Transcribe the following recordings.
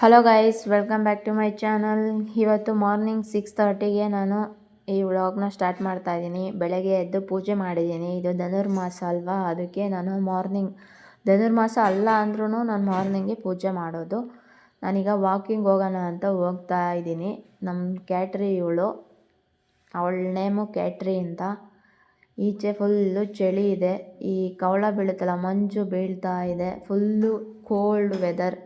Hello guys welcome back to my channel ಇವತ್ತು morning six ತರ್ಟಿಗೆ ನಾನು ಈ ವ್ಲಾಗ್ನ ಸ್ಟಾರ್ಟ್ ಮಾಡ್ತಾ ಇದ್ದೀನಿ. ಬೆಳಗ್ಗೆ ಎದ್ದು ಪೂಜೆ ಮಾಡಿದ್ದೀನಿ. ಇದು ಧನುರ್ಮಾಸ ಅಲ್ವಾ? ಅದಕ್ಕೆ ನಾನು ಮಾರ್ನಿಂಗ್ ಧನುರ್ಮಾಸ ಅಲ್ಲ ಅಂದ್ರೂ ನಾನು ಮಾರ್ನಿಂಗ್ಗೆ ಪೂಜೆ ಮಾಡೋದು. ನಾನೀಗ ವಾಕಿಂಗ್ ಹೋಗೋಣ ಅಂತ ಹೋಗ್ತಾ ಇದ್ದೀನಿ. ನಮ್ಮ ಕ್ಯಾಟ್ರಿ ಇವಳು. ಅವಳ ನೇಮು ಕ್ಯಾಟ್ರಿ ಅಂತ. ಈಚೆ ಫುಲ್ಲು ಚಳಿ ಇದೆ. ಈ ಕವಳ ಬೀಳುತ್ತಲ್ಲ, ಮಂಜು ಬೀಳ್ತಾ ಇದೆ. ಫುಲ್ಲು ಕೋಲ್ಡ್ ವೆದರ್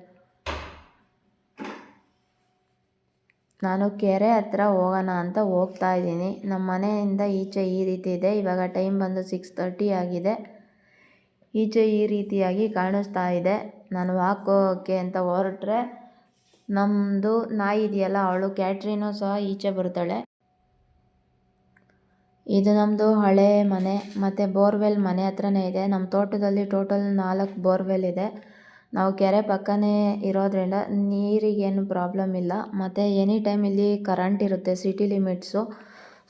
ನಾನು ಕೆರೆ ಹತ್ರ ಹೋಗೋಣ ಅಂತ ಹೋಗ್ತಾ ಇದ್ದೀನಿ. ನಮ್ಮ ಮನೆಯಿಂದ ಈಚೆ ಈ ರೀತಿ ಇದೆ. ಇವಾಗ ಟೈಮ್ ಬಂದು ಸಿಕ್ಸ್ ತರ್ಟಿ ಆಗಿದೆ. ಈಚೆ ಈ ರೀತಿಯಾಗಿ ಕಾಣಿಸ್ತಾ ಇದೆ. ನಾನು ಹಾಕೋಕ್ಕೆ ಅಂತ ಹೊರಟ್ರೆ ನಮ್ಮದು ನಾಯಿ ಇದೆಯಲ್ಲ, ಅವಳು ಕ್ಯಾಟ್ರಿನೂ ಸಹ ಈಚೆ ಬರ್ತಾಳೆ. ಇದು ನಮ್ಮದು ಹಳೆ ಮನೆ. ಮತ್ತು ಬೋರ್ವೆಲ್ ಮನೆ ಹತ್ರನೇ ಇದೆ. ನಮ್ಮ ತೋಟದಲ್ಲಿ ಟೋಟಲ್ ನಾಲ್ಕು ಬೋರ್ವೆಲ್ ಇದೆ. ನಾವು ಕೆರೆ ಪಕ್ಕನೇ ಇರೋದ್ರಿಂದ ನೀರಿಗೇನು ಪ್ರಾಬ್ಲಮ್ ಇಲ್ಲ. ಮತ್ತು ಎನಿ ಟೈಮ್ ಇಲ್ಲಿ ಕರೆಂಟ್ ಇರುತ್ತೆ ಸಿಟಿ ಲಿಮಿಟ್ಸು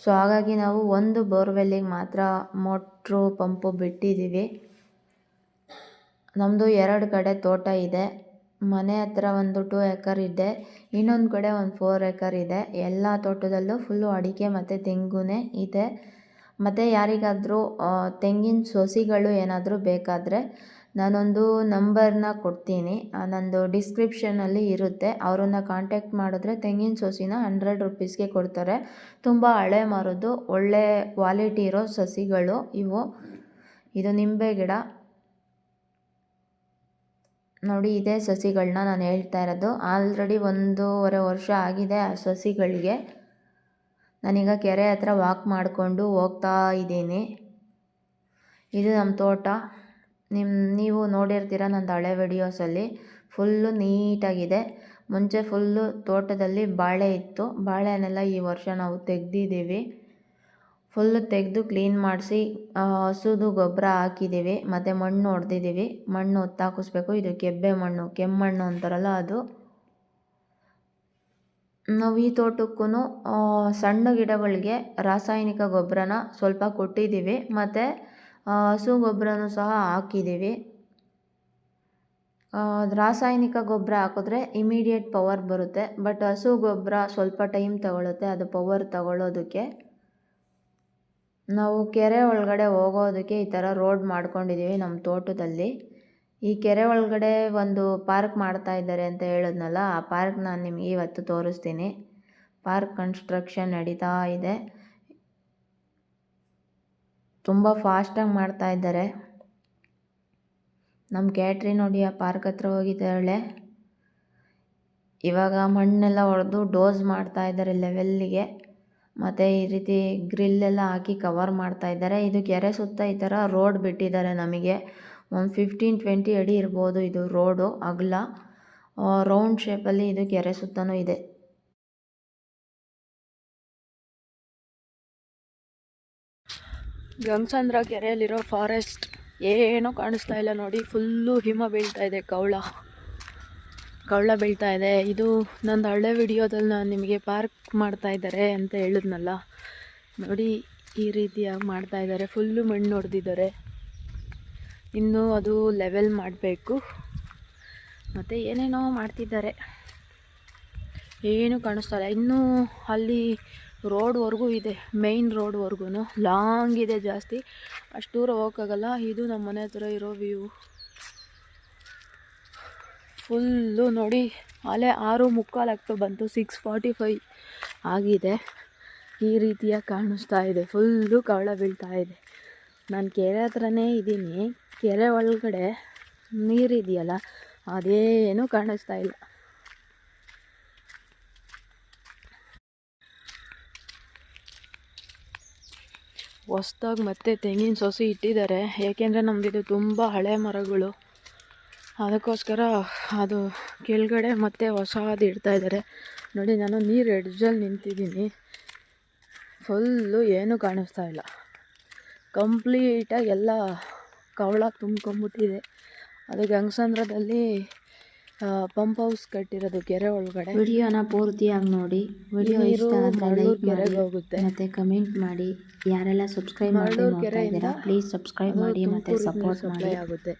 ಸೊ ಹಾಗಾಗಿ ನಾವು ಒಂದು ಬೋರ್ವೆಲ್ಲಿಗೆ ಮಾತ್ರ ಮೋಟ್ರು ಪಂಪು ಬಿಟ್ಟಿದ್ದೀವಿ. ನಮ್ಮದು ಎರಡು ಕಡೆ ತೋಟ ಇದೆ. ಮನೆ ಹತ್ರ ಒಂದು ಟೂ ಎಕರ್ ಇದೆ. ಇನ್ನೊಂದು ಕಡೆ ಒಂದು ಫೋರ್ ಎಕರ್ ಇದೆ. ಎಲ್ಲ ತೋಟದಲ್ಲೂ ಫುಲ್ಲು ಅಡಿಕೆ ಮತ್ತು ತೆಂಗುನೇ ಇದೆ. ಮತ್ತು ಯಾರಿಗಾದರೂ ತೆಂಗಿನ ಸೊಸಿಗಳು ಏನಾದರೂ ಬೇಕಾದರೆ ನಾನೊಂದು ನಂಬರ್ನ ಕೊಡ್ತೀನಿ. ನಂದು ಡಿಸ್ಕ್ರಿಪ್ಷನಲ್ಲಿ ಇರುತ್ತೆ. ಅವರನ್ನು ಕಾಂಟ್ಯಾಕ್ಟ್ ಮಾಡಿದ್ರೆ ತೆಂಗಿನ ಸಸಿನ ಹಂಡ್ರೆಡ್ ರುಪೀಸ್ಗೆ ಕೊಡ್ತಾರೆ. ತುಂಬ ಹಳೆ ಮರದ್ದು ಒಳ್ಳೆ ಕ್ವಾಲಿಟಿ ಇರೋ ಸಸಿಗಳು ಇವು. ಇದು ನಿಂಬೆ ಗಿಡ. ನೋಡಿ, ಇದೇ ಸಸಿಗಳನ್ನ ನಾನು ಹೇಳ್ತಾ ಇರೋದು. ಆಲ್ರೆಡಿ ಒಂದೂವರೆ ವರ್ಷ ಆಗಿದೆ ಆ ಸಸಿಗಳಿಗೆ. ನಾನೀಗ ಕೆರೆ ಹತ್ರ ವಾಕ್ ಮಾಡಿಕೊಂಡು ಹೋಗ್ತಾ ಇದ್ದೀನಿ. ಇದು ನಮ್ಮ ತೋಟ. ನಿಮ್ಮ ನೀವು ನೋಡಿರ್ತೀರ ನಂದು ಹಳೆ ವಿಡಿಯೋಸಲ್ಲಿ? ಫುಲ್ಲು ನೀಟಾಗಿದೆ. ಮುಂಚೆ ಫುಲ್ಲು ತೋಟದಲ್ಲಿ ಬಾಳೆ ಇತ್ತು. ಬಾಳೆನೆಲ್ಲ ಈ ವರ್ಷ ನಾವು ತೆಗ್ದಿದ್ದೀವಿ. ಫುಲ್ಲು ತೆಗೆದು ಕ್ಲೀನ್ ಮಾಡಿಸಿ ಹಸುದು ಗೊಬ್ಬರ ಹಾಕಿದ್ದೀವಿ. ಮತ್ತು ಮಣ್ಣು ಹೊಡೆದಿದ್ದೀವಿ ಮಣ್ಣು ಹೊತ್ತಾಕಿಸ್ಬೇಕು. ಇದು ಕೆಬ್ಬೆ ಮಣ್ಣು, ಕೆಮ್ಮಣ್ಣು ಅಂತಾರಲ್ಲ ಅದು. ನಾವು ಈ ತೋಟಕ್ಕೂ ಸಣ್ಣ ಗಿಡಗಳಿಗೆ ರಾಸಾಯನಿಕ ಗೊಬ್ಬರನ ಸ್ವಲ್ಪ ಕೊಟ್ಟಿದ್ದೀವಿ. ಮತ್ತು ಹಸು ಗೊಬ್ಬರನೂ ಸಹ ಹಾಕಿದ್ದೀವಿ. ರಾಸಾಯನಿಕ ಗೊಬ್ಬರ ಹಾಕಿದ್ರೆ ಇಮಿಡಿಯೇಟ್ ಪವರ್ ಬರುತ್ತೆ ಬಟ್ ಹಸು ಗೊಬ್ಬರ ಸ್ವಲ್ಪ ಟೈಮ್ ತಗೊಳುತ್ತೆ, ಅದು ಪವರ್ ತಗೊಳ್ಳೋದಕ್ಕೆ ನಾವು ಕೆರೆ ಒಳಗಡೆ ಹೋಗೋದಕ್ಕೆ ಈ ಥರ ರೋಡ್ ಮಾಡ್ಕೊಂಡಿದ್ದೀವಿ ನಮ್ಮ ತೋಟದಲ್ಲಿ. ಈ ಕೆರೆ ಒಳಗಡೆ ಒಂದು ಪಾರ್ಕ್ ಮಾಡ್ತಾ ಇದ್ದಾರೆ ಅಂತ ಹೇಳಿದ್ನಲ್ಲ, ಆ ಪಾರ್ಕ್ ನಾನು ನಿಮಗೆ ಇವತ್ತು ತೋರಿಸ್ತೀನಿ. ಪಾರ್ಕ್ ಕನ್ಸ್ಟ್ರಕ್ಷನ್ ನಡೀತಾ ಇದೆ. ತುಂಬ ಫಾಸ್ಟಾಗಿ ಮಾಡ್ತಾ ಇದ್ದಾರೆ. ನಮ್ಮ ಕ್ಯಾಟ್ರಿ ನೋಡಿ ಆ ಪಾರ್ಕ್ ಹತ್ರ ಹೋಗಿದ್ದಾಳೆ. ಇವಾಗ ಮಣ್ಣೆಲ್ಲ ಹೊಡೆದು ಡೋಸ್ ಮಾಡ್ತಾ ಇದ್ದಾರೆ ಲೆವೆಲ್ಲಿಗೆ ಮತ್ತು ಈ ರೀತಿ ಗ್ರಿಲ್ಲೆಲ್ಲ ಹಾಕಿ ಕವರ್ ಮಾಡ್ತಾ ಇದ್ದಾರೆ. ಇದು ಕೆರೆ ಸುತ್ತ ಈ ಥರ ರೋಡ್ ಬಿಟ್ಟಿದ್ದಾರೆ ನಮಗೆ. ಒಂದು ಫಿಫ್ಟೀನ್ ಟ್ವೆಂಟಿ ಅಡಿ ಇರ್ಬೋದು ಇದು ರೋಡು ಅಗಲ. ರೌಂಡ್ ಶೇಪಲ್ಲಿ ಇದು ಕೆರೆ ಸುತ್ತಲೂ ಇದೆ. ಗಂಗಸಂದ್ರ ಕೆರೆಯಲ್ಲಿರೋ ಫಾರೆಸ್ಟ್ ಏನೂ ಕಾಣಿಸ್ತಾ ಇಲ್ಲ ನೋಡಿ. ಫುಲ್ಲು ಹಿಮ ಬೀಳ್ತಾ ಇದೆ ಕವಳ ಕವಳ ಬೀಳ್ತಾ ಇದೆ. ಇದು ನಂದು ಹಳೆ ವಿಡಿಯೋದಲ್ಲಿ ನಾನು ನಿಮಗೆ ಪಾರ್ಕ್ ಮಾಡ್ತಾ ಇದ್ದಾರೆ ಅಂತ ಹೇಳಿದ್ನಲ್ಲ. ನೋಡಿ, ಈ ರೀತಿಯಾಗಿ ಮಾಡ್ತಾ ಇದ್ದಾರೆ. ಫುಲ್ಲು ಮಣ್ಣು ಹೊಡೆದಿದ್ದಾರೆ ಇನ್ನೂ ಅದು ಲೆವೆಲ್ ಮಾಡಬೇಕು. ಮತ್ತು ಏನೇನೋ ಮಾಡ್ತಿದ್ದಾರೆ. ಏನು ಕಾಣಿಸ್ತಾ ಇಲ್ಲ. ಇನ್ನೂ ಅಲ್ಲಿ ರೋಡ್ವರೆಗೂ ಇದೆ ಮೇಯ್ನ್ ರೋಡ್ವರೆಗೂ ಲಾಂಗ್ ಇದೆ ಜಾಸ್ತಿ. ಅಷ್ಟು ದೂರ ಹೋಗೋಕ್ಕಾಗಲ್ಲ. ಇದು ನಮ್ಮ ಮನೆ ಹತ್ರ ಇರೋ ವ್ಯೂ. ಫುಲ್ಲು ನೋಡಿ, ಅಲೆ ಆರು ಮುಕ್ಕಾಲು ಆಗ್ತಾ ಬಂತು. ಸಿಕ್ಸ್ ಫಾರ್ಟಿ ಫೈ ಆಗಿದೆ. ಈ ರೀತಿಯಾಗಿ ಕಾಣಿಸ್ತಾ ಇದೆ. ಫುಲ್ಲು ಕವಳ ಬೀಳ್ತಾ ಇದೆ. ನಾನು ಕೆರೆ ಹತ್ರನೇ ಇದ್ದೀನಿ. ಕೆರೆ ಒಳಗಡೆ ನೀರಿದೆಯಲ್ಲ, ಅದೇನೂ ಕಾಣಿಸ್ತಾ ಇಲ್ಲ. ಹೊಸ್ದಾಗಿ ಮತ್ತೆ ತೆಂಗಿನ ಸೊಸೆ ಇಟ್ಟಿದ್ದಾರೆ ಏಕೆಂದರೆ ನಮ್ಮದಿದು ತುಂಬ ಹಳೆ ಮರಗಳು. ಅದಕ್ಕೋಸ್ಕರ ಅದು ಕೆಳಗಡೆ ಮತ್ತೆ ಹೊಸದು ಇಡ್ತಾ ಇದ್ದಾರೆ ನೋಡಿ, ನಾನು ನೀರು ಎಡ್ಜಲ್ಲಿ ನಿಂತಿದ್ದೀನಿ. ಫುಲ್ಲು ಏನೂ ಕಾಣಿಸ್ತಾ ಇಲ್ಲ. ಕಂಪ್ಲೀಟಾಗಿ ಎಲ್ಲ ಕವಳ ತುಂಬ್ಕೊಂಬಿಟ್ಟಿದೆ ಅದು ಗಂಗಸಂದ್ರದಲ್ಲಿ ಪಂಪ್ ಹೌಸ್ ಕಟ್ಟಿರೋದು ಕೆರೆ ಒಳಗಡೆ. ವಿಡಿಯೋನ ಪೂರ್ತಿಯಾಗಿ ನೋಡಿ ವಿಡಿಯೋ ಇಷ್ಟ ಆದರೆ ಲೈಕ್ ಮಾಡಿ ಕೆರೆಗೆ ಹೋಗುತ್ತೆ. ಮತ್ತೆ ಕಮೆಂಟ್ ಮಾಡಿ. ಯಾರೆಲ್ಲ ಸಬ್ಸ್ಕ್ರೈಬ್ ಮಾಡಿ ನೋಡ್ತಾ ಇದ್ದೀರಾ ಪ್ಲೀಸ್ ಸಬ್ಸ್ಕ್ರೈಬ್ ಮಾಡಿ ಮತ್ತೆ ಸಪೋರ್ಟ್ ಮಾಡಿ. ಆಗುತ್ತೆ.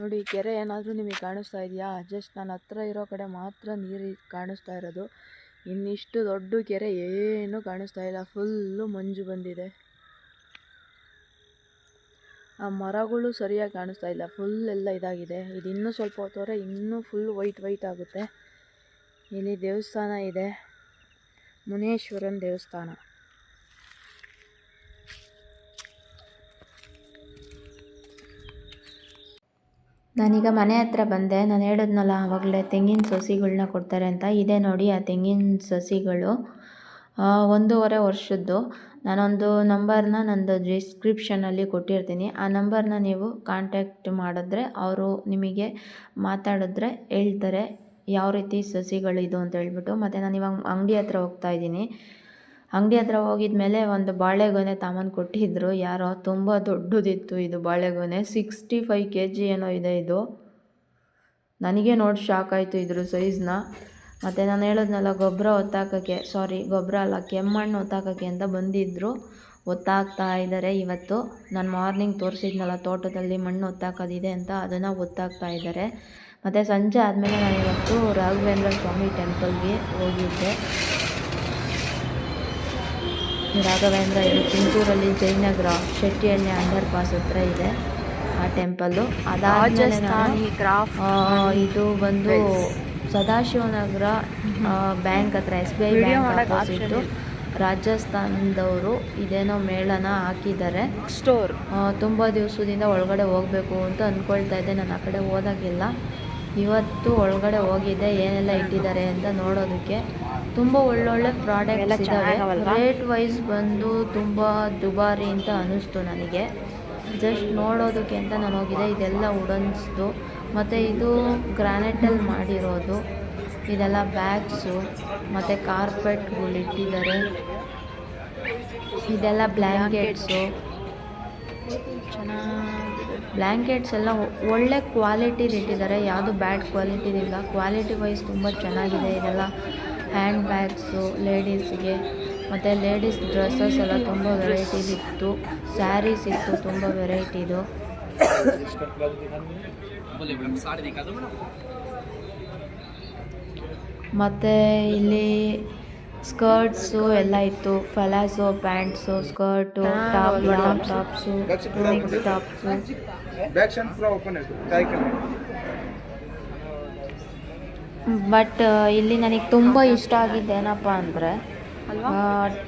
ನೋಡಿ ಕೆರೆ ಏನಾದರೂ ನಿಮಗೆ ಕಾಣಿಸ್ತಾ ಇದೆಯಾ? ಜಸ್ಟ್ ನನ್ನ ಹತ್ರ ಇರೋ ಕಡೆ ಮಾತ್ರ ನೀರು ಕಾಣಿಸ್ತಾ ಇರೋದು. ಇನ್ನಿಷ್ಟು ದೊಡ್ಡ ಕೆರೆ ಏನೂ ಕಾಣಿಸ್ತಾ ಇಲ್ಲ. ಫುಲ್ಲು ಮಂಜು ಬಂದಿದೆ. ಆ ಮರಗಳು ಸರಿಯಾಗಿ ಕಾಣಿಸ್ತಾ ಇಲ್ಲ. ಫುಲ್ ಎಲ್ಲ ಇದಾಗಿದೆ. ಇದು ಇನ್ನೂ ಸ್ವಲ್ಪ ಹೊತ್ತವರೆ ಇನ್ನೂ ಫುಲ್ ವೈಟ್ ವೈಟ್ ಆಗುತ್ತೆ. ಇಲ್ಲಿ ದೇವಸ್ಥಾನ ಇದೆ. ಮುನೇಶ್ವರನ ದೇವಸ್ಥಾನ. ನಾನೀಗ ಮನೆ ಹತ್ರ ಬಂದೆ. ನಾನು ಹೇಳಿದ್ನಲ್ಲ ಆವಾಗಲೇ ತೆಂಗಿನ ಸಸಿಗಳನ್ನ ಕೊಡ್ತಾರೆ ಅಂತ. ಇದೆ ನೋಡಿ ಆ ತೆಂಗಿನ ಸಸಿಗಳು. ಒಂದೂವರೆ ವರ್ಷದ್ದು. ನಾನೊಂದು ನಂಬರ್ನ ನಂದು ಡಿಸ್ಕ್ರಿಪ್ಷನಲ್ಲಿ ಕೊಟ್ಟಿರ್ತೀನಿ. ಆ ನಂಬರ್ನ ನೀವು ಕಾಂಟ್ಯಾಕ್ಟ್ ಮಾಡಿದ್ರೆ ಅವರು ನಿಮಗೆ ಮಾತಾಡಿದ್ರೆ ಹೇಳ್ತಾರೆ ಯಾವ ರೀತಿ ಸಸಿಗಳಿದು ಅಂತ ಹೇಳ್ಬಿಟ್ಟು. ಮತ್ತು ನಾನು ಇವಾಗ ಅಂಗಡಿ ಹತ್ರ ಹೋಗ್ತಾ ಇದ್ದೀನಿ. ಅಂಗಡಿ ಹತ್ರ ಹೋಗಿದ ಮೇಲೆ ಒಂದು ಬಾಳೆಗೊನೆ ತಾಮನ್ ಕೊಟ್ಟಿದ್ದರು ಯಾರೋ ತುಂಬ ದೊಡ್ಡದಿತ್ತು ಇದು ಬಾಳೆಗೊನೆ. ಸಿಕ್ಸ್ಟಿ ಫೈವ್ ಕೆ ಜಿ ಏನೋ ಇದೆ ಇದು. ನನಗೆ ನೋಡಿ ಶಾಕ್ ಆಯಿತು ಇದ್ರ ಸೈಜ್ನ ಮತ್ತು ನಾನು ಹೇಳಿದ್ನಲ್ಲ ಗೊಬ್ಬರ ಒತ್ತಾಕೋಕ್ಕೆ ಸಾರಿ ಗೊಬ್ಬರ ಅಲ್ಲ ಕೆಮ್ಮಣ್ಣು ಒತ್ತಾಕೋಕ್ಕೆ ಅಂತ ಬಂದಿದ್ದರು ಒತ್ತಾಗ್ತಾ ಇದ್ದಾರೆ ಇವತ್ತು ನಾನು ಮಾರ್ನಿಂಗ್ ತೋರಿಸಿದ್ನಲ್ಲ ತೋಟದಲ್ಲಿ ಮಣ್ಣು ಒತ್ತಾಕೋದಿದೆ ಅಂತ ಅದನ್ನು ಒತ್ತಾಗ್ತಾ ಇದ್ದಾರೆ ಮತ್ತು ಸಂಜೆ ಆದಮೇಲೆ ನಾನು ಇವತ್ತು ರಾಘವೇಂದ್ರ ಸ್ವಾಮಿ ಟೆಂಪಲ್ಗೆ ಹೋಗಿದ್ದೆ. ರಾಘವೇಂದ್ರ ಇದು ತುಮಕೂರಲ್ಲಿ ಜಯನಗರ ಶೆಟ್ಟಿಹಳ್ಳಿ ಅಂಡರ್ ಪಾಸ್ ಹತ್ರ ಇದೆ ಆ ಟೆಂಪಲ್ಲು ಅದಾದ ಇದು ಬಂದು ಸದಾಶಿವನಗರ ಬ್ಯಾಂಕ್ ಹತ್ರ S B I bank opposite ರಾಜಸ್ಥಾನದವರು ಇದೇನೋ ಮೇಳನ ಹಾಕಿದ್ದಾರೆ. ಸ್ಟೋರ್ ತುಂಬ ದಿವಸದಿಂದ ಒಳಗಡೆ ಹೋಗಬೇಕು ಅಂತ ಅಂದ್ಕೊಳ್ತಾ ಇದ್ದೆ. ನಾನು ಆ ಕಡೆ ಹೋದಾಗಿಲ್ಲ ಇವತ್ತು ಒಳಗಡೆ ಹೋಗಿದ್ದೆ. ಏನೆಲ್ಲ ಇಟ್ಟಿದ್ದಾರೆ ಅಂತ ನೋಡೋದಕ್ಕೆ. ತುಂಬ ಒಳ್ಳೊಳ್ಳೆ ಪ್ರಾಡಕ್ಟ್ಸ್ ಇದ್ದಾವೆ ರೇಟ್ ವೈಸ್ ಬಂದು ತುಂಬ ದುಬಾರಿ ಅಂತ ಅನ್ನಿಸ್ತು ನನಗೆ. ಜಸ್ಟ್ ನೋಡೋದಕ್ಕೆ ಅಂತ ನಾನು ಹೋಗಿದ್ದೆ. ಇದೆಲ್ಲ ವುಡನ್ಸ್ದು ಮತ್ತು ಇದು ಗ್ರಾನೈಟಲ್ಲಿ ಮಾಡಿರೋದು. ಇದೆಲ್ಲ ಬ್ಯಾಗ್ಸು ಮತ್ತು ಕಾರ್ಪೆಟ್ಗಳು ಇಟ್ಟಿದ್ದಾರೆ. ಇದೆಲ್ಲ ಬ್ಲ್ಯಾಂಕೆಟ್ಸು ಬ್ಲ್ಯಾಂಕೆಟ್ಸ್ ಎಲ್ಲ ಒಳ್ಳೆ ಕ್ವಾಲಿಟಿದು ಇಟ್ಟಿದ್ದಾರೆ. ಯಾವುದು ಬ್ಯಾಡ್ ಕ್ವಾಲಿಟಿದಿಲ್ಲ ಕ್ವಾಲಿಟಿ ವೈಸ್ ತುಂಬ ಚೆನ್ನಾಗಿದೆ ಇದೆಲ್ಲ. ಹ್ಯಾಂಡ್ ಬ್ಯಾಗ್ಸು ಲೇಡೀಸ್ಗೆ ಮತ್ತು ಲೇಡೀಸ್ ಡ್ರೆಸ್ಸಸ್ ಎಲ್ಲ ತುಂಬ ವೆರೈಟಿ ಇತ್ತು. ಸ್ಯಾರೀಸ್ ಇತ್ತು, ತುಂಬ ವೆರೈಟಿದು ಮತ್ತು ಇಲ್ಲಿ ಸ್ಕರ್ಟ್ಸು ಎಲ್ಲ ಇತ್ತು. Palazzo pants skirt top long tops tops. But ಇಲ್ಲಿ ನನಗೆ ತುಂಬ ಇಷ್ಟ ಆಗಿದ್ದು ಏನಪ್ಪ ಅಂದರೆ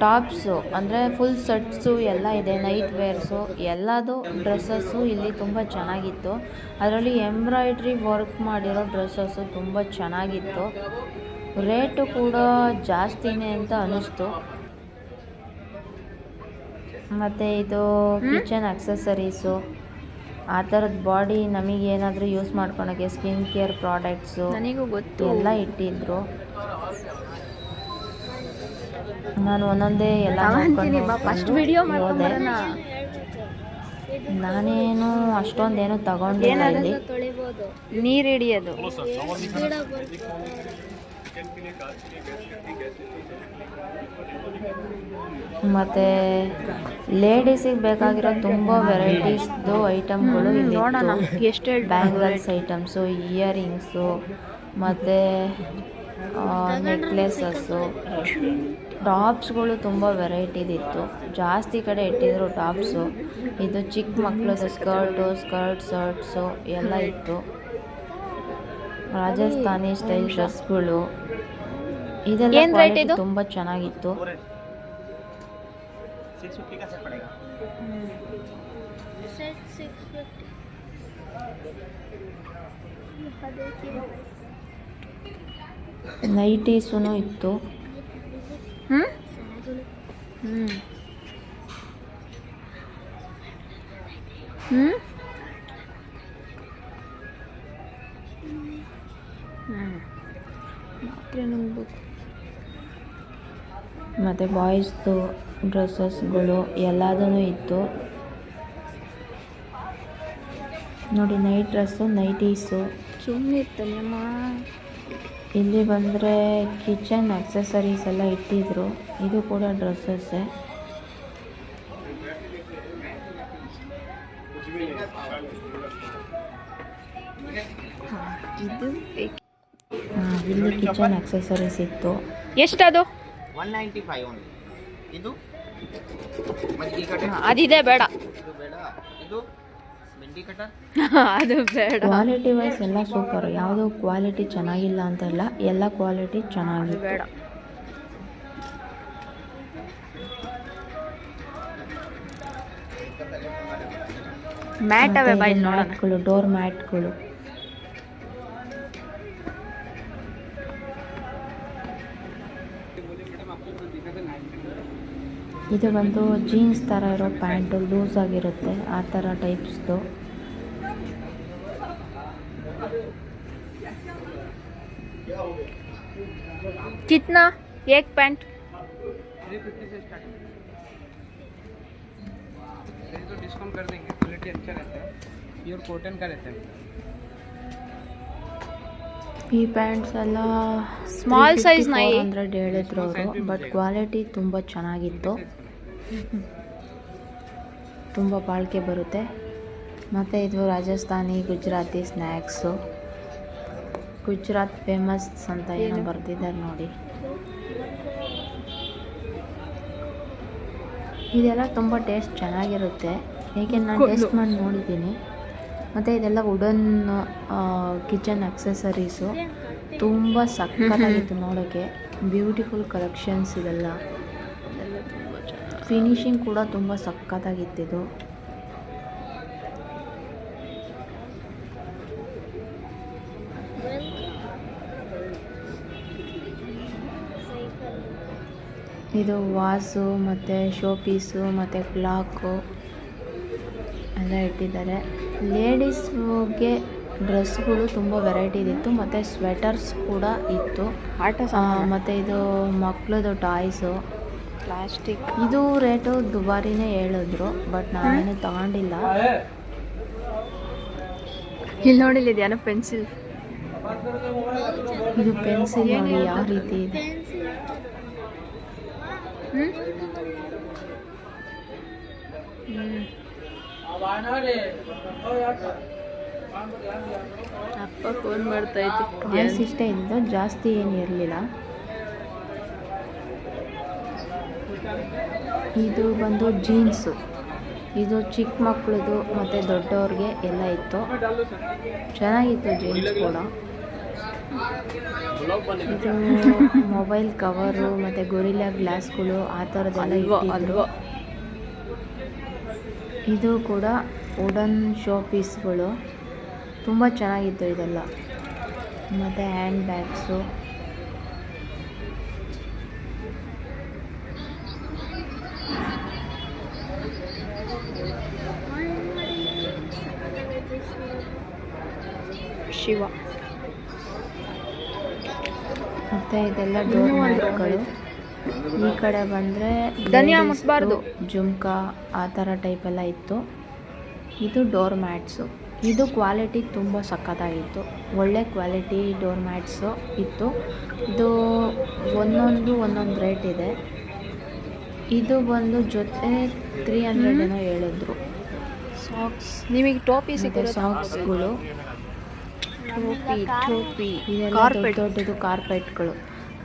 ಟಾಪ್ಸು ಅಂದರೆ ಫುಲ್ ಸೆಟ್ಸು ಎಲ್ಲ ಇದೆ ನೈಟ್ ವೇರ್ಸು ಎಲ್ಲದು ಡ್ರೆಸ್ಸಸ್ಸು ಇಲ್ಲಿ ತುಂಬ ಚೆನ್ನಾಗಿತ್ತು. ಅದರಲ್ಲಿ ಎಂಬ್ರಾಯ್ಡ್ರಿ ವರ್ಕ್ ಮಾಡಿರೋ ಡ್ರೆಸ್ಸಸ್ಸು ತುಂಬ ಚೆನ್ನಾಗಿತ್ತು. ರೇಟು ಕೂಡ ಜಾಸ್ತಿನೇ ಅಂತ ಅನ್ನಿಸ್ತು ಮತ್ತು ಇದು ಕಿಚನ್ ಅಕ್ಸೆಸರೀಸು ಆ ಥರದ ಬಾಡಿ ನಮಗೆ ಏನಾದರೂ ಯೂಸ್ ಮಾಡ್ಕೊಳಕ್ಕೆ ಸ್ಕಿನ್ ಕೇರ್ ಪ್ರಾಡಕ್ಟ್ಸು ನನಗೂ ಗೊತ್ತು. ಎಲ್ಲ ಇಟ್ಟಿದ್ರು. ನಾನು ಒಂದೊಂದೇ ಎಲ್ಲ ಫಸ್ಟ್ ವಿಡಿಯೋ ಹೋದೆ. ನಾನೇನು ಅಷ್ಟೊಂದೇನು ತಗೊಂಡಿಲ್ಲ ಇಲ್ಲಿ. ನೀರು ಹಿಡಿಯೋದು. ಮತ್ತು ಲೇಡೀಸಿಗೆ ಬೇಕಾಗಿರೋ ತುಂಬ ವೆರೈಟೀಸ್ದು ಐಟಮ್ಗಳು ಇಲ್ಲಿ ನೋಡೋಣ ಎಷ್ಟು ಬ್ಯಾಂಗಲ್ಸ್ ಐಟಮ್ಸು ಇಯರಿಂಗ್ಸು ಮತ್ತು ನೆಕ್ಲೆಸಸ್ಸು ಟಾಪ್ಸ್ಗಳು ತುಂಬ ವೆರೈಟಿದಿತ್ತು ಜಾಸ್ತಿ ಕಡೆ ಇಟ್ಟಿದ್ರು ಟಾಪ್ಸು ಇದು ಚಿಕ್ಕ ಮಕ್ಕಳು ಸ್ಕರ್ಟು ಸ್ಕರ್ಟ್ ಶರ್ಟ್ಸು ಎಲ್ಲ ಇತ್ತು. ರಾಜಸ್ಥಾನಿ ಸ್ಟೈಲ್ ಡ್ರೆಸ್ಗಳು ಇದೆಲ್ಲ? ತುಂಬ ಚೆನ್ನಾಗಿತ್ತು. ನೈಟೀಸೂ ಇತ್ತು. ಹ್ಞೂ ಹ್ಞೂ ಹ್ಞೂ ಮತ್ತು ಬಾಯ್ಸ್ದು ಡ್ರೆಸ್ಸಸ್ಗಳು ಎಲ್ಲದೂ ಇತ್ತು. ನೋಡಿ ನೈಟ್ ಡ್ರೆಸ್ಸು ನೈಟೀಸು. ಸುಮ್ಮನೆ ಇರ್ತಲ್ಲಮ್ಮ ಇಲ್ಲಿ ಬಂದರೆ ಕಿಚನ್ ಆಕ್ಸೆಸರೀಸ್ ಎಲ್ಲ ಇಟ್ಟಿದ್ರು. ಇದು ಕೂಡ ಡ್ರೆಸ್ಸಸ್ಸೇ ಇಲ್ಲಿ ಕಿಚನ್ ಆಕ್ಸೆಸರೀಸ್ ಇತ್ತು. ಎಷ್ಟದು? ಒನ್ ನೈಂಟಿ ಫೈವ್ ಇದು? ಅದಿದೆ ಬೇಡ. ಅದು ಬೇಡ. ಕ್ವಾಲಿಟಿ ವೈಸ್ ಎಲ್ಲ ಸೂಪರ್ ಯಾವುದೋ ಕ್ವಾಲಿಟಿ ಚೆನ್ನಾಗಿಲ್ಲ ಅಂತಲ್ಲ ಎಲ್ಲ ಕ್ವಾಲಿಟಿ ಚೆನ್ನಾಗಿ ಬೇಡ. ಮ್ಯಾಟ್ ಅವೇ ಬಾ ಇಲ್ಲಿ ನೋಡೋಣ. ಮ್ಯಾಟ್ಗಳು ಡೋರ್ ಮ್ಯಾಟ್ಗಳು ಇದು ಬಂದು ಜೀನ್ಸ್ ಥರ ಇರೋ ಪ್ಯಾಂಟು ಲೂಸ್ ಆಗಿರುತ್ತೆ. ಆ ಥರ ಟೈಪ್ಸ್ದು कितना एक पैंट थ्री फिफ्टी से स्टार्ट तो डिस्काउंट कर देंगे क्वालिटी अच्छा रहता है प्योर कॉटन का रहता है ಈ ಪ್ಯಾಂಟ್ಸ್ ಎಲ್ಲ Small size ನಾ ಈ? ಹಂಡ್ರೆಡ್ ಹೇಳಿದ್ರು ಅವರು ಬಟ್ ಕ್ವಾಲಿಟಿ ತುಂಬ ಚೆನ್ನಾಗಿತ್ತು ತುಂಬ ಬಾಳಿಕೆ ಬರುತ್ತೆ ಮತ್ತು ಇದು ರಾಜಸ್ಥಾನಿ ಗುಜರಾತಿ ಸ್ನ್ಯಾಕ್ಸು ಗುಜರಾತ್ ಫೇಮಸ್ ಅಂತ ಏನೋ ಬರ್ತಿದ್ದಾರೆ ನೋಡಿ ಇದೆಲ್ಲ ತುಂಬ ಟೇಸ್ಟ್ ಚೆನ್ನಾಗಿರುತ್ತೆ. ಹೇಗೆ ನಾನು ಟೇಸ್ಟ್ ಮಾಡಿ ನೋಡಿದ್ದೀನಿ. ಮತ್ತು ಇದೆಲ್ಲ ವುಡನ್ ಕಿಚನ್ ಅಕ್ಸೆಸರೀಸು ತುಂಬ ಸಕ್ಕತ್ತಾಗಿತ್ತು ನೋಡೋಕ್ಕೆ ಬ್ಯೂಟಿಫುಲ್ ಕಲೆಕ್ಷನ್ಸ್ ಇದೆಲ್ಲ. ಫಿನಿಶಿಂಗ್ ಕೂಡ ತುಂಬ ಸಖತ್ತಾಗಿತ್ತಿದು ಇದು ವಾಸು ಮತ್ತು ಶೋ ಪೀಸು ಮತ್ತು ಕ್ಲಾಕು ಎಲ್ಲ ಇಟ್ಟಿದ್ದಾರೆ. ಲೇಡೀಸ್ಗೆ ಡ್ರೆಸ್ಗಳು ತುಂಬ ವೆರೈಟಿ ಇತ್ತು ಮತ್ತು ಸ್ವೆಟರ್ಸ್ ಕೂಡ ಇತ್ತು. ಆಟ ಮತ್ತು ಇದು ಮಕ್ಕಳದು ಟಾಯ್ಸು. ಪ್ಲಾಸ್ಟಿಕ್. ಇದು ರೇಟು ದುಬಾರಿನೇ ಹೇಳಿದ್ರು ಬಟ್ ನಾನೇನು ತಗೊಂಡಿಲ್ಲ. ಇಲ್ಲಿ ನೋಡಿಲ್ಲ ಇದೇನೋ ಪೆನ್ಸಿಲ್. ಇದು ಪೆನ್ಸಿಲ್ ನೋಡಿ ಯಾವ ರೀತಿ ಇದೆ. ಅಪ್ಪ ಫೋನ್ ಮಾಡ್ತಾ ಇತ್ತು ಟಾಯ್ಸ್ ಇಷ್ಟೇ ಇದ್ದು ಜಾಸ್ತಿ ಏನು ಇರಲಿಲ್ಲ. ಇದು ಬಂದು ಜೀನ್ಸು ಇದು ಚಿಕ್ಕ ಮಕ್ಕಳದು ಮತ್ತು ದೊಡ್ಡವ್ರಿಗೆ ಎಲ್ಲ ಇತ್ತು. ಚೆನ್ನಾಗಿತ್ತು ಜೀನ್ಸ್ ಕೂಡ. ಇದು ಮೊಬೈಲ್ ಕವರು ಮತ್ತು ಗೊರಿಲ್ಲಾ ಗ್ಲಾಸ್ಗಳು ಆ ಥರದ್ದೆಲ್ಲ ಇಟ್ಟಿದ್ರು. ಇದು ಕೂಡ ವುಡನ್ ಶೋ ಪೀಸ್ಗಳು ತುಂಬ ಚೆನ್ನಾಗಿತ್ತು ಇದೆಲ್ಲ. ಮತ್ತು ಹ್ಯಾಂಡ್ ಬ್ಯಾಗ್ಸು ಶಿವ. ಮತ್ತು ಇದೆಲ್ಲ ಡೋರ್ ಮ್ಯಾಟ್ಗಳು. ಈ ಕಡೆ ಬಂದರೆ ಧನಿಯಾ ಮುಸ್ಬಾರ್ದು. ಜುಮ್ಕಾ ಆ ಥರ ಟೈಪೆಲ್ಲ ಇತ್ತು. ಇದು ಡೋರ್ ಮ್ಯಾಟ್ಸು ಇದು ಕ್ವಾಲಿಟಿ ತುಂಬ ಸಖತ್ತಾಗಿತ್ತು. ಒಳ್ಳೆ ಕ್ವಾಲಿಟಿ ಡೋರ್ ಮ್ಯಾಟ್ಸು ಇತ್ತು. ಇದು ಒಂದೊಂದು ಒಂದೊಂದು ರೇಟ್ ಇದೆ. ಇದು ಬಂದು ಜೊತೆ ತ್ರೀ ಹಂಡ್ರೆಡ್ ಏನೋ ಹೇಳಿದ್ರು. ಸಾಕ್ಸ್ ನಿಮಗೆ ಟೋಪಿ ಸಿಗುತ್ತೆ ಸಾಕ್ಸ್ಗಳು ಟೋಪಿ ಟೋಪಿ ಇದೆಲ್ಲ ದೊಡ್ಡ ದೊಡ್ಡದು ಕಾರ್ಪೆಟ್ಗಳು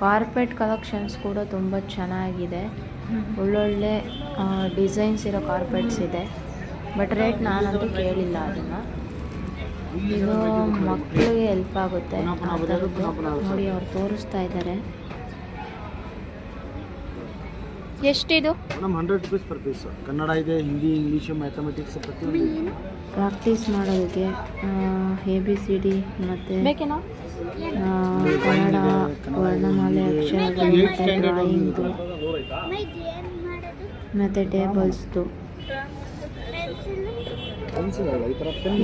ಕಾರ್ಪೆಟ್ ಕಲೆಕ್ಷನ್ಸ್ ಕೂಡ ತುಂಬ ಚೆನ್ನಾಗಿದೆ. ಒಳ್ಳೊಳ್ಳೆ ಡಿಸೈನ್ಸ್ ಇರೋ ಕಾರ್ಪೆಟ್ಸ್ ಇದೆ. ಬಟ್ ರೇಟ್ ನಾನಂತೂ ಕೇಳಿಲ್ಲ ಅದನ್ನು. ಇದು ಮಕ್ಕಳಿಗೆ ಹೆಲ್ಪ್ ಆಗುತ್ತೆ ನೋಡಿ ಅವ್ರು ತೋರಿಸ್ತಾ ಇದ್ದಾರೆ. ಎಷ್ಟಿದು? ನಮ್ಮ hundred rupees per piece Kannada ಇದೆ ಹಿಂದಿ ಇಂಗ್ಲೀಷು ಮ್ಯಾಥಮೆಟಿಕ್ಸ್ ಪ್ರತಿಯೊಂದು ಪ್ರಾಕ್ಟೀಸ್ ಮಾಡೋದಕ್ಕೆ ಎ ಬಿ ಸಿ ಡಿ ಮತ್ತು ಬೇಕೇನಾ? ಕನ್ನಡ ವರ್ಣಮಾಲೆ ಅಕ್ಷರಗಳು ಮತ್ತು ಡ್ರಾಯಿಂಗ್ದು ಮತ್ತು ಟೇಬಲ್ಸ್ದು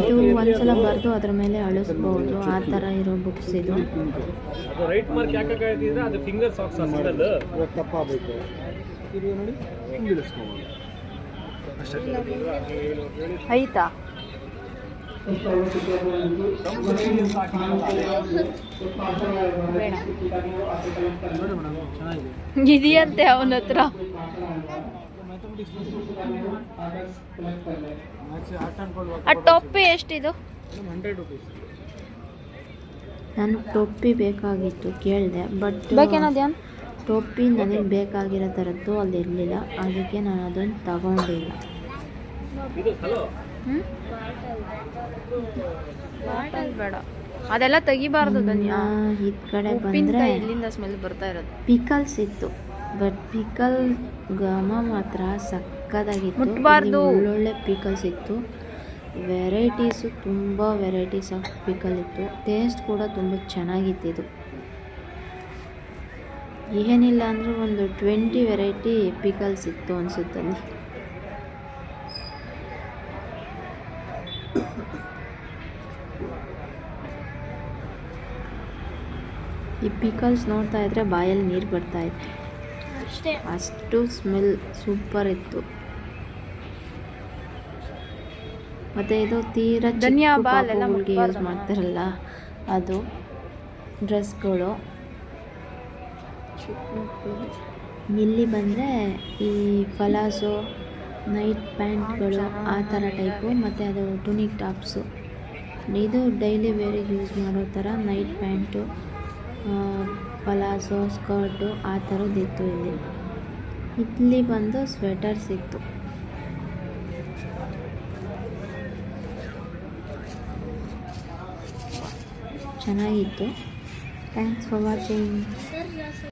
ಇದು ಒಂದ್ಸಲ ಬರೆದು ಅದ್ರ ಮೇಲೆ ಅಳಿಸ್ಬೋದು. ಆ ಥರ ಇರೋ ಬುಕ್ಸ್ ಇದು. ಐತಾ ಬೇಡ ನೋಡಿ ಮೇಡಮ್ ಚೆನ್ನಾಗಿದೆ ಇದೆಯಂತೆ ಅವನ ಹತ್ರ? ಆ ಟೊಪ್ಪಿ ಎಷ್ಟಿದು? ನಾನು ಟೊಪ್ಪಿ ಬೇಕಾಗಿತ್ತು ಕೇಳಿದೆ ಬಟ್ ಬೇಕೇನದ್ಯಾನ್ ಟೊಪ್ಪಿ ನನಗೆ ಬೇಕಾಗಿರೋ ಥರದ್ದು ಅಲ್ಲಿ ಇರಲಿಲ್ಲ ಅದಕ್ಕೆ ನಾನು ಅದನ್ನು ತಗೊಂಡಿಲ್ಲ. ಬೇಡ. ಅದೆಲ್ಲ ತೆಗಿಬಾರ್ದು ಧನ್ಯ. ಈ ಕಡೆ ಬಂದರೆ ಇಲ್ಲಿಂದ ಸ್ಮೆಲ್ ಬರ್ತಾ ಇರೋದು. ಪಿಕಲ್ಸ್ ಇತ್ತು. ಬಟ್ ಪಿಕಲ್ ಘಮ ಮಾತ್ರ ಸಕ್ಕದಾಗಿತ್ತು. ಮುಟ್ಬಾರ್ದು. ಒಳ್ಳೊಳ್ಳೆ ಪಿಕಲ್ಸ್ ಇತ್ತು. ವೆರೈಟೀಸು ತುಂಬ ವೆರೈಟೀಸ್ ಆಫ್ ಪಿಕಲ್ ಇತ್ತು. ಟೇಸ್ಟ್ ಕೂಡ ತುಂಬ ಚೆನ್ನಾಗಿತ್ತು ಇದು. ಏನಿಲ್ಲ ಅಂದರೂ ಒಂದು ಟ್ವೆಂಟಿ ವೆರೈಟಿ ಪಿಕಲ್ಸ್ ಇತ್ತು ಅನಿಸುತ್ತೆ ಈ ಪಿಕಲ್ಸ್ ನೋಡ್ತಾ ಇದ್ರೆ ಬಾಯಲ್ಲಿ ನೀರು ಬರ್ತಾ ಇದೆ. ಅಷ್ಟೇ. ಅಷ್ಟು ಸ್ಮೆಲ್ ಸೂಪರ್ ಇತ್ತು. ಮತ್ತು ಇದು ತೀರಾ ಧನಿಯಾ ಚಿಕ್ಕ ಬಾಲ್ ಎಲ್ಲ ಪಾಪುಗಳ್ಗೆ ಯೂಸ್. ಮಾಡ್ತಾರಲ್ಲ ಅದು ಡ್ರೆಸ್ಗಳು. ಇಲ್ಲಿ ಬಂದರೆ ಈ ಫಲಾಸು ನೈಟ್ ಪ್ಯಾಂಟ್ಗಳು ಆ ಥರ ಟೈಪು ಮತ್ತು ಅದು ಟುನಿಕ್ ಟಾಪ್ಸು. ಇದು ಡೈಲಿ ವೇರಿಗೆ ಯೂಸ್ ಮಾಡೋ ಥರ ನೈಟ್ ಪ್ಯಾಂಟು. ಪಲಾಸೋ ಸ್ಕರ್ಟು ಆ ಥರದ್ದಿತ್ತು ಇಲ್ಲಿ. ಇಲ್ಲಿ ಬಂದು ಸ್ವೆಟರ್ಸ್ ಇತ್ತು ಚೆನ್ನಾಗಿತ್ತು. Thanks for watching